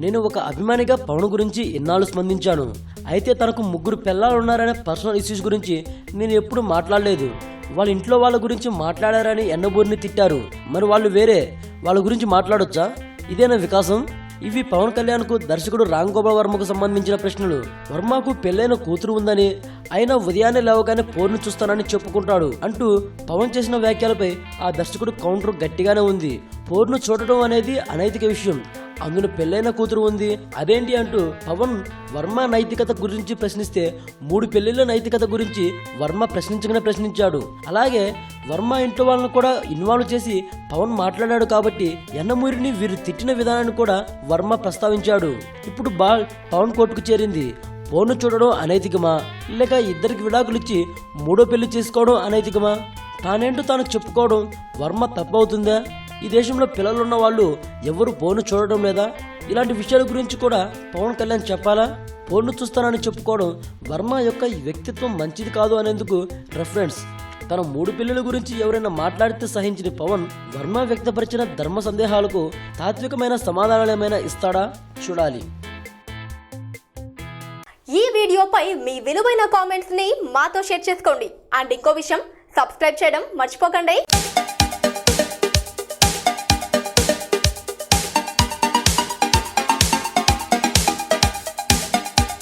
నేను ఒక అభిమానిగా పవన్ గురించి ఎన్నాళ్ళు స్పందించాను. అయితే తనకు ముగ్గురు పిల్లలున్నారనే పర్సనల్ ఇష్యూస్ గురించి నేను ఎప్పుడు మాట్లాడలేదు. వాళ్ళ ఇంట్లో వాళ్ళ గురించి మాట్లాడారని ఎన్నబూరిని తిట్టారు. మరి వాళ్ళు వేరే వాళ్ళ గురించి మాట్లాడొచ్చా? ఇదేనా వికాసం? ఇవి పవన్ కళ్యాణ్కు దర్శకుడు రామ్ గోపాల్ వర్మకు సంబంధించిన ప్రశ్నలు. వర్మకు పెళ్ళైన కూతురు ఉందని ఆయన ఉదయాన్నే లేవగానే పోర్ను చూస్తానని చెప్పుకుంటాడు అంటూ పవన్ చేసిన వ్యాఖ్యలపై ఆ దర్శకుడు కౌంటర్ గట్టిగానే ఉంది. పోర్ను చూడటం అనేది అనైతిక విషయం. అందులో పెళ్ళైన కూతురు ఉంది. అదేంటి అంటూ పవన్ వర్మ నైతికత గురించి ప్రశ్నిస్తే మూడు పెళ్ళిళ్ళ నైతికత గురించి వర్మ ప్రశ్నించగానే ప్రశ్నించాడు. అలాగే వర్మ ఇంట్లో వాళ్ళని కూడా ఇన్వాల్వ్ చేసి పవన్ మాట్లాడాడు కాబట్టి ఎన్నమూరిని వీరు తిట్టిన విధానాన్ని కూడా వర్మ ప్రస్తావించాడు. ఇప్పుడు బాల్ పవన్ కోర్టుకు చేరింది. పోను చూడడం అనైతికమా? లేక ఇద్దరికి విడాకులిచ్చి మూడో పెళ్ళి చేసుకోవడం అనైతికమా? తానేంటో తాను చెప్పుకోవడం వర్మ తప్పవుతుందా? ఈ దేశంలో పిల్లలున్న వాళ్ళు ఎవరు ఫోన్ చూడడం లేదా? ఇలాంటి విషయాల గురించి కూడా పవన్ కళ్యాణ్ చెప్పాలా? ఫోన్ను చూస్తానని చెప్పుకోవడం వర్మ యొక్క వ్యక్తిత్వం మంచిది కాదు అనేందుకు రెఫరెన్స్ తన మూడు పిల్లల గురించి ఎవరైనా మాట్లాడితే సహించిన పవన్ వర్మ వ్యక్తపరిచిన ధర్మ సందేహాలకు తాత్వికమైన సమాధానాలు ఏమైనా ఇస్తాడా? చూడాలి. ఈ వీడియోపై మీ విలువైన కామెంట్స్ని మాతో షేర్ చేసుకోండి. అండ్ ఇంకో విషయం సబ్స్క్రైబ్ చేయడం మర్చిపోకండి.